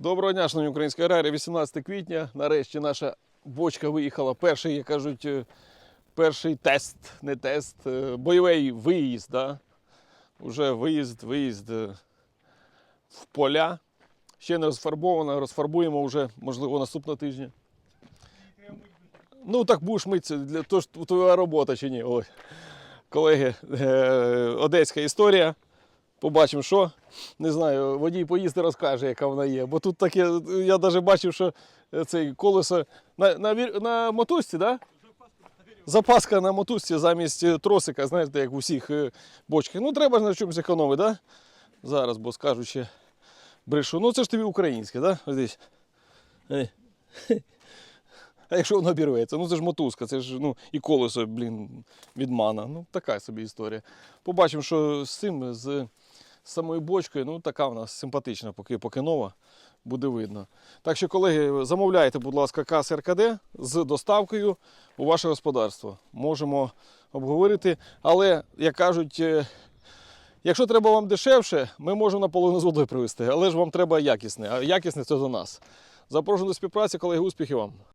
Доброго дня, шановні українські аграрії. 18 квітня. Нарешті наша бочка виїхала. Перший, як кажуть, е, перший тест, не тест, е, бойовий виїзд. Да? Уже виїзд, виїзд е, в поля. Ще не розфарбована, розфарбуємо вже, можливо, наступного тижня. Ну, так будеш митися, для того твоя робота чи ні. Ой. Колеги, одеська історія. Побачимо, що. Не знаю, водій поїзди розкаже, яка вона є. Бо тут таке, я навіть бачив, що цей колесо на, на, на мотузці, да? Запаска на мотузці замість е, тросика, знаєте, як в усіх е, бочках. Ну, треба ж на чомусь економити, да? Зараз, бо скажуть ще брешу. Ну це ж тобі українське, да? Ось. А якщо воно обірветься? Ну це ж мотузка, це ж ну, і колесо, блін, від мана. Ну, така собі історія. Побачимо, що з цим, з самою бочкою, ну така вона симпатична, поки, поки нова, буде видно. Так що, колеги, замовляйте, будь ласка, кас РКД з доставкою у ваше господарство. Можемо обговорити. Але, як кажуть, е, якщо треба вам дешевше, ми можемо наполовину з водою привезти, але ж вам треба якісне, а якісне це до нас. Запрошую до співпраці, колеги, успіхів вам!